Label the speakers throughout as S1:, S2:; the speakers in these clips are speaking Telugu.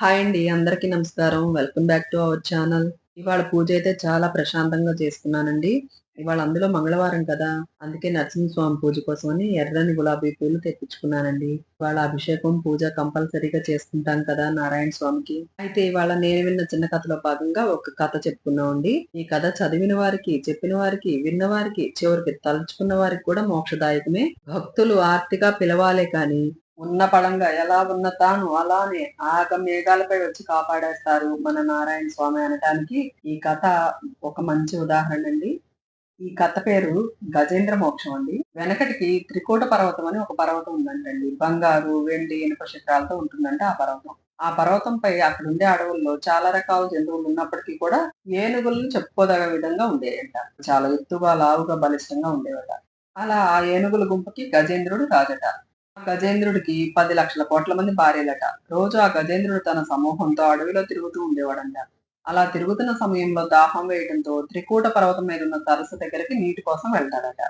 S1: హాయ్ అండి అందరికీ నమస్కారం. Welcome back to our channel. ఇవాళ పూజ అయితే చాలా ప్రశాంతంగా చేసుకున్నానండి ఇవాళ అందులో మంగళవారం కదా అందుకే నరసింహస్వామి పూజ కోసమని ఎర్రని గులాబీ పూలు తెప్పించుకున్నానండి. ఇవాళ అభిషేకం పూజ కంపల్సరీగా చేసుకుంటాం కదా నారాయణ స్వామికి. అయితే ఇవాళ నేను విన్న చిన్న కథలో భాగంగా ఒక కథ చెప్పుకున్నామండి ఈ కథ చదివిన వారికి చెప్పిన వారికి విన్న వారికి చివరికి తలుచుకున్న వారికి కూడా మోక్షదాయకమే. భక్తులు ఆర్తిగా పిలవాలే కానీ ఉన్న పడంగా ఎలా ఉన్న తాను అలానే ఆగ మేఘాలపై వచ్చి కాపాడేస్తారు మన నారాయణ స్వామి అనటానికి ఈ కథ ఒక మంచి ఉదాహరణ అండి. ఈ కథ పేరు గజేంద్ర మోక్షం అండి. వెనకటికి త్రికోట పర్వతం అని ఒక పర్వతం ఉందంటండి. బంగారు వెండి ఇనుప శిఖరాలతో ఉంటుందంట ఆ పర్వతం. ఆ పర్వతంపై అక్కడ ఉండే అడవుల్లో చాలా రకాల జంతువులు ఉన్నప్పటికీ కూడా ఏనుగులను చెప్పుకోదగ విధంగా ఉండేయంట. చాలా ఎత్తుగా లావుగా బలిష్టంగా ఉండేవట. అలా ఆ ఏనుగుల గుంపుకి గజేంద్రుడు రాజట. గజేంద్రుడికి పది లక్షల కోట్ల మంది భార్యలట. రోజు ఆ గజేంద్రుడు తన సమూహంతో అడవిలో తిరుగుతూ ఉండేవాడంట. అలా తిరుగుతున్న సమయంలో దాహం వేయడంతో త్రికూట పర్వతం మీద ఉన్న సరస్సు దగ్గరికి నీటి కోసం వెళ్తాడట.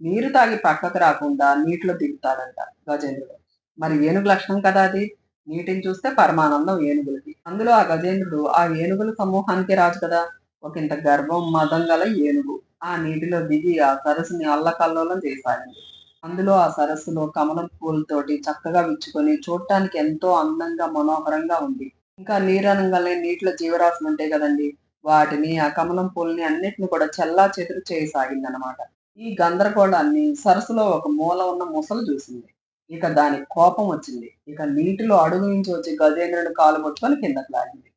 S1: నీరు తాగి పక్కకు రాకుండా నీటిలో దిగుతాడంట గజేంద్రుడు. మరి ఏనుగు లక్షణం కదా అది? నీటిని చూస్తే పరమానందం ఏనుగులకి. అందులో ఆ గజేంద్రుడు ఆ ఏనుగుల సమూహానికి రాజు కదా? ఒకంత గర్వం మదం గల ఏనుగు. ఆ నీటిలో దిగి ఆ సరస్సుని అల్లకల్లోలం చేశాడండి అందులో ఆ సరస్సులో కమలం పూలతోటి చక్కగా విచ్చుకొని చూడటానికి ఎంతో అందంగా మనోహరంగా ఉంది. ఇంకా నీరనంగానే నీటిలో జీవరాశులు ఉంటాయి కదండి వాటిని ఆ కమలం పూలని అన్నిటిని కూడా చెల్లా చెదురు చేయసాగిందనమాట ఈ గందరగోళాన్ని సరస్సులో ఒక మూల ఉన్న ముసలు చూసింది. ఇక దాని కోపం వచ్చింది. ఇక నీటిలో అడుగు నుంచి వచ్చి గజేంద్రుడు కాలు పట్టుకొని కిందకు లాగింది.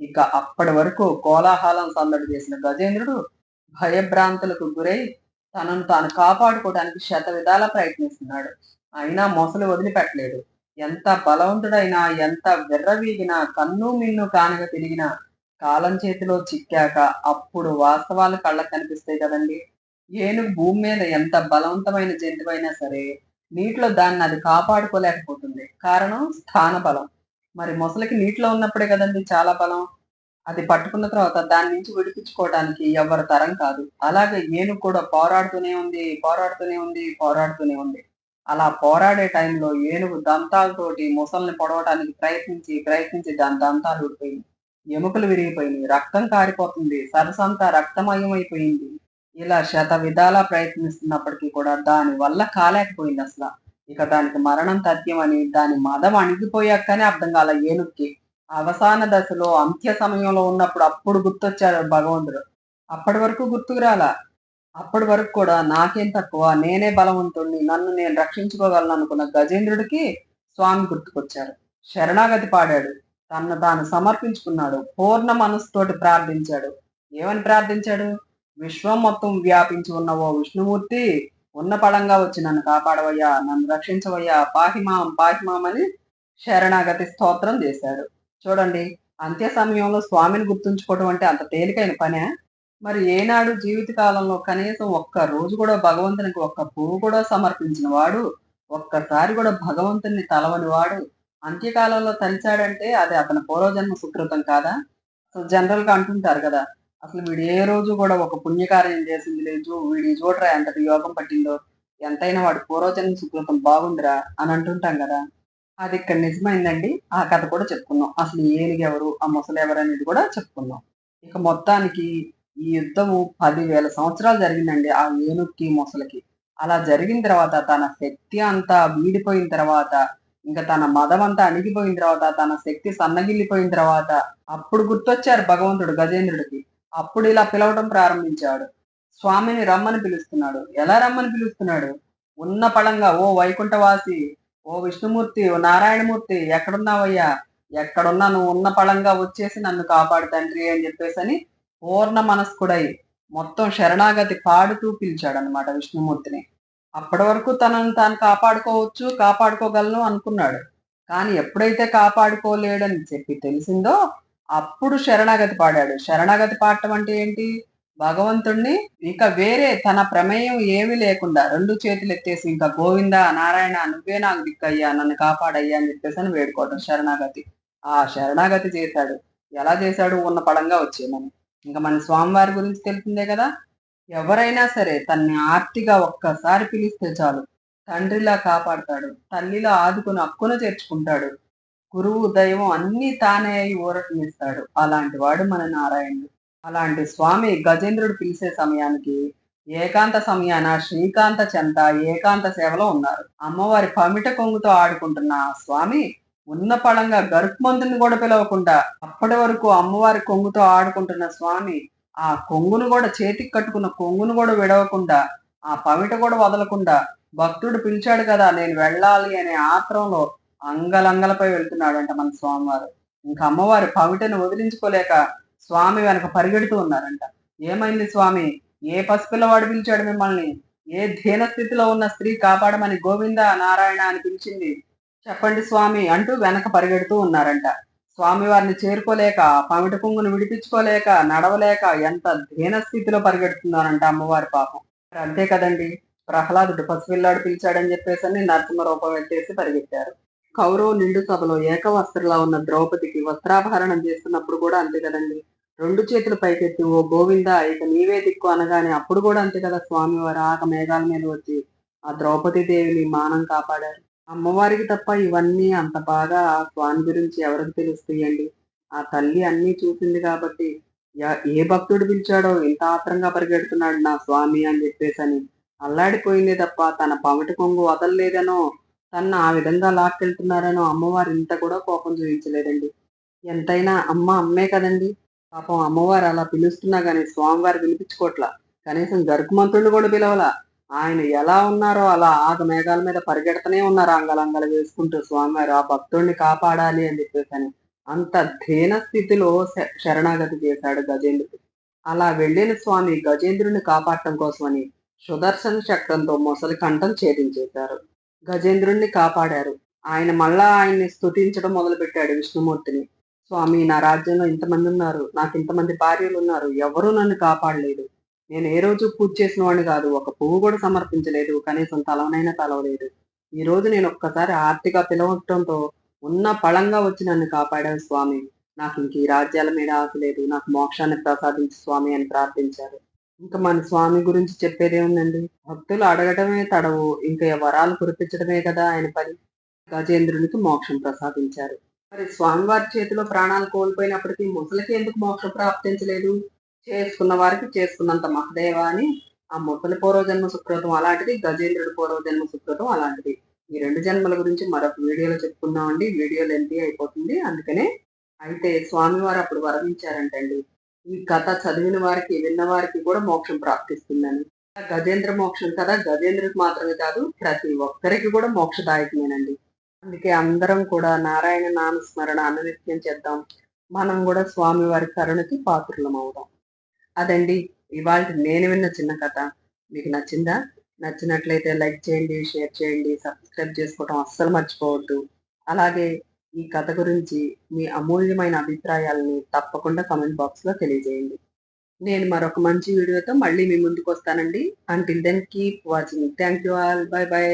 S1: ఇక అప్పటి వరకు కోలాహలం సందడి చేసిన గజేంద్రుడు భయభ్రాంతులకు గురై తనను తాను కాపాడుకోవడానికి శత విధాల ప్రయత్నిస్తున్నాడు. అయినా మొసలు వదిలిపెట్టలేదు. ఎంత బలవంతుడైనా ఎంత విర్రవీగినా కన్ను మిన్ను కానుక తిరిగినా కాలం చేతిలో చిక్కాక అప్పుడు వాస్తవాలు కళ్ళకు కనిపిస్తాయి కదండి. ఏనుగు భూమి మీద ఎంత బలవంతమైన జంతువైనా సరే నీటిలో దాన్ని అది కాపాడుకోలేకపోతుంది. కారణం స్థాన బలం మరి మొసలికి నీటిలో ఉన్నప్పుడే కదండి చాలా బలం? అది పట్టుకున్న తర్వాత దాని నుంచి విడిపించుకోవడానికి ఎవరి తరం కాదు. అలాగే ఏనుగు కూడా పోరాడుతూనే ఉంది పోరాడుతూనే ఉంది పోరాడుతూనే ఉంది. అలా పోరాడే టైంలో ఏనుగు దంతాలతోటి ముసల్ని పొడవటానికి ప్రయత్నించి ప్రయత్నించి దాని దంతాలు ఊడిపోయింది. ఎముకలు విరిగిపోయినాయి రక్తం కారిపోతుంది సరసంతా రక్తమయం అయిపోయింది ఇలా శత విధాలా ప్రయత్నిస్తున్నప్పటికీ కూడా దాని వల్ల కాలేకపోయింది అసలు. ఇక దానికి మరణం తథ్యమని దాని మదం అణిగిపోయాకనే అర్థం కాల ఏనుక్కి. అవసాన దశలో అంత్య సమయంలో ఉన్నప్పుడు అప్పుడు గుర్తొచ్చాడు భగవంతుడు. అప్పటి వరకు గుర్తుకు రాలా? అప్పటి వరకు కూడా నాకేం తక్కువ నేనే బలవంతుడిని నన్ను నేను రక్షించుకోగలను అనుకున్న గజేంద్రుడికి స్వామి గుర్తుకొచ్చారు. శరణాగతి పాడాడు. తన్ను తాను సమర్పించుకున్నాడు. పూర్ణ మనసుతోటి ప్రార్థించాడు. ఏమని ప్రార్థించాడు? విశ్వం మొత్తం వ్యాపించి ఉన్న ఓ విష్ణుమూర్తి ఉన్న పడంగా వచ్చి నన్ను కాపాడవయ్యా నన్ను రక్షించవయ్యా పాహిమాం పాహిమాం అని శరణాగతి స్తోత్రం చేశాడు. చూడండి అంత్య సమయంలో స్వామిని గుర్తుంచుకోవడం అంటే అంత తేలికైన పనే. మరి ఏనాడు జీవిత కాలంలో కనీసం ఒక్క రోజు కూడా భగవంతునికి ఒక్క పువ్వు కూడా సమర్పించిన వాడు ఒక్కసారి కూడా భగవంతుని తలవని వాడు అంత్యకాలంలో తలిచాడంటే అది అతని పూర్వజన్మ సుకృతం కాదా? సో జనరల్గా అంటుంటారు కదా అసలు వీడు ఏ రోజు కూడా ఒక పుణ్యకార్యం చేసింది లేదు వీడి చూడరా ఎంతటి యోగం పట్టిందో ఎంతైనా వాడు పూర్వజన్మ సుకృతం బాగుందిరా అని అంటుంటాం కదా. అది ఇక్కడ నిజమైందండి. ఆ కథ కూడా చెప్పుకున్నాం. అసలు ఏనుగు ఎవరు ఆ ముసలి ఎవరు అనేది కూడా చెప్పుకున్నాం. ఇక మొత్తానికి ఈ యుద్ధము పదివేల సంవత్సరాలు జరిగిందండి ఆ ఏనుక్కి ముసలికి. అలా జరిగిన తర్వాత తన శక్తి అంతా వీడిపోయిన తర్వాత ఇంకా తన మదం అంతా అణిగిపోయిన తర్వాత తన శక్తి సన్నగిల్లిపోయిన తర్వాత అప్పుడు గుర్తొచ్చారు భగవంతుడు గజేంద్రుడికి. అప్పుడు ఇలా పిలవడం ప్రారంభించాడు. స్వామిని రమ్మని పిలుస్తున్నాడు. ఎలా రమ్మని పిలుస్తున్నాడు? ఉన్న పళంగా ఓ వైకుంఠవాసి ఓ విష్ణుమూర్తి ఓ నారాయణమూర్తి ఎక్కడున్నావయ్యా? ఎక్కడున్నా నువ్వు ఉన్న పళంగా వచ్చేసి నన్ను కాపాడు తండ్రి అని చెప్పేసి అని పూర్ణ మనస్కుడై మొత్తం శరణాగతి పాడుతూ పిలిచాడు అనమాట విష్ణుమూర్తిని. అప్పటి వరకు తనను తాను కాపాడుకోవచ్చు కాపాడుకోగలను అనుకున్నాడు. కానీ ఎప్పుడైతే కాపాడుకోలేడని చెప్పి తెలిసిందో అప్పుడు శరణాగతి పాడాడు. శరణాగతి పాడటం అంటే ఏంటి? భగవంతుణ్ణి ఇంకా వేరే తన ప్రమేయం ఏమీ లేకుండా రెండు చేతులు ఎత్తేసి ఇంకా గోవింద నారాయణ నువ్వే నాకు దిక్కయ్యా నన్ను కాపాడయ్యా అని చెప్పేసి అని వేడుకోవటం శరణాగతి. ఆ శరణాగతి చేశాడు. ఎలా చేశాడు? ఉన్న పడంగా వచ్చేయమని. ఇంకా మన స్వామివారి గురించి తెలిసిందే కదా? ఎవరైనా సరే తన్ని ఆర్తిగా ఒక్కసారి పిలిస్తే చాలు. తండ్రిలా కాపాడతాడు. తల్లిలా ఆదుకుని అక్కున చేర్చుకుంటాడు. గురువు దైవం అన్ని తానే అయి ఊరటనిస్తాడు అలాంటి వాడు మన నారాయణుడు. అలాంటి స్వామి గజేంద్రుడు పిలిచే సమయానికి ఏకాంత సమయాన శ్రీకాంత చెంత ఏకాంత సేవలో ఉన్నారు. అమ్మవారి పమిట కొంగుతో ఆడుకుంటున్న స్వామి ఉన్న పళంగా గరుక్మంతుని కూడా పిలవకుండా అప్పటి వరకు అమ్మవారి కొంగుతో ఆడుకుంటున్న స్వామి ఆ కొంగును కూడా చేతికి కట్టుకున్న కొంగును కూడా విడవకుండా ఆ పమిట కూడా వదలకుండా భక్తుడు పిలిచాడు కదా నేను వెళ్ళాలి అనే ఆత్రంలో అంగలంగలపై వెళ్తున్నాడంట మన స్వామివారు. ఇంకా అమ్మవారి పమిటను వదిలించుకోలేక స్వామి వెనక పరిగెడుతూ ఉన్నారంట. ఏమైంది స్వామి? ఏ పసిపిల్లవాడు పిలిచాడు మిమ్మల్ని? ఏ ధీన స్థితిలో ఉన్న స్త్రీ కాపాడమని గోవింద నారాయణ అని పిలిచింది? చెప్పండి స్వామి అంటూ వెనక పరిగెడుతూ ఉన్నారంట. స్వామి వారిని చేరుకోలేక పమిట కుంగును విడిపించుకోలేక నడవలేక ఎంత ధీన స్థితిలో పరిగెడుతున్నారంట అమ్మవారి పాపం. అంతే కదండి. ప్రహ్లాదుడు పసిపిల్లాడు పిలిచాడని చెప్పేసి అని నరసింహ రూపం ఎత్తేసి పరిగెత్తారు. కౌరవ నిండు సభలో ఏకవస్త్రలా ఉన్న ద్రౌపదికి వస్త్రాభరణం చేస్తున్నప్పుడు కూడా అంతే కదండి. రెండు చేతులు పైకెత్తి ఓ గోవింద ఇక నీవే దిక్కు అనగానే అప్పుడు కూడా అంతే కదా స్వామివారు ఆక మేఘాల మీద వచ్చి ఆ ద్రౌపది దేవిని మానం కాపాడారు. అమ్మవారికి తప్ప ఇవన్నీ అంత బాగా ఆ స్వామి గురించి ఎవరికి తెలుస్తాయండి? ఆ తల్లి అన్నీ చూసింది కాబట్టి ఏ భక్తుడు పిలిచాడో ఇంత ఆత్రంగా పరిగెడుతున్నాడు నా స్వామి అని చెప్పేసి అని అల్లాడిపోయిందే తప్ప తన పవటి కొంగు వదలలేదనో తన ఆ విధంగా లాక్కెళ్తున్నారనో అమ్మవారు ఇంత కూడా కోపం చూపించలేదండి. ఎంతైనా అమ్మ అమ్మే కదండి. పాపం అమ్మవారు అలా పిలుస్తున్నా కానీ స్వామివారు వినిపించుకోవట్లా కనీసం గరుకుమంతుడు కూడా పిలవలా. ఆయన ఎలా ఉన్నారో అలా ఆగ మేఘాల మీద పరిగెడుతూనే ఉన్నారు అంగలంగలు వేసుకుంటూ స్వామివారు. ఆ భక్తుడిని కాపాడాలి అని చెప్పేసి అంత ధీన స్థితిలో శ- శరణాగతి చేశాడు గజేంద్రుడు. అలా వెళ్ళిన స్వామి గజేంద్రుని కాపాడటం కోసమని సుదర్శన చక్రంతో మొసలి కంఠం ఛేదించేశారు. గజేంద్రుణ్ణి కాపాడారు. ఆయన మళ్ళా ఆయన్ని స్తుతించడం మొదలుపెట్టాడు విష్ణుమూర్తిని. స్వామి నా రాజ్యంలో ఇంతమంది ఉన్నారు. నాకు ఇంతమంది భార్యలు ఉన్నారు. ఎవరూ నన్ను కాపాడలేదు. నేను ఏ రోజు పూజ చేసిన వాడిని కాదు. ఒక పువ్వు కూడా సమర్పించలేదు. కనీసం తలవనైనా తలవలేదు. ఈ రోజు నేను ఒక్కసారి ఆర్తిగా పిలవటంతో ఉన్న పళంగా వచ్చి నన్ను కాపాడావు స్వామి. నాకు ఇంక ఈ రాజ్యాల మీద ఆశ లేదు. నాకు మోక్షాన్ని ప్రసాదించి స్వామి అని ప్రార్థించారు. ఇంకా మన స్వామి గురించి చెప్పేదే ఉందండి భక్తులు అడగటమే తడవు. ఇంకా వరాలు కురిపించడమే కదా ఆయన పని. గజేంద్రునికి మోక్షం ప్రసాదించారు. మరి స్వామివారి చేతిలో ప్రాణాలు కోల్పోయినప్పటికీ ముసలికి ఎందుకు మోక్షం ప్రాప్తించలేదు? చేసుకున్న వారికి చేసుకున్నంత మహదేవ అని ఆ ముసలి పూర్వజన్మ సుకృతం అలాంటిది గజేంద్రుడి పూర్వజన్మ సుకృతం అలాంటిది. ఈ రెండు జన్మల గురించి మరొక వీడియోలో చెప్పుకుందామండి. వీడియో లెంతీ అయిపోతుంది. అందుకనే అయితే స్వామివారు అప్పుడు వరణించారంటండి ఈ కథ చదివిన వారికి విన్న వారికి కూడా మోక్షం ప్రాప్తిస్తుందని. గజేంద్ర మోక్షం కదా? గజేంద్రుడికి మాత్రమే కాదు ప్రతి ఒక్కరికి కూడా మోక్షదాయకమేనండి. అందుకే అందరం కూడా నారాయణ నామస్మరణ అనునిత్యం చేద్దాం. మనం కూడా స్వామి వారి కరుణకి పాత్రులం అవుదాం. అదండి ఇవాళ నేను విన్న చిన్న కథ. మీకు నచ్చిందా? నచ్చినట్లయితే లైక్ చేయండి షేర్ చేయండి సబ్స్క్రైబ్ చేసుకోవడం అస్సలు మర్చిపోవద్దు. అలాగే ఈ కథ గురించి మీ అమూల్యమైన అభిప్రాయాలని తప్పకుండా కమెంట్ బాక్స్లో తెలియజేయండి. నేను మరొక మంచి వీడియోతో మళ్ళీ మీ ముందుకు వస్తానండి. Until then keep watching thank you all bye bye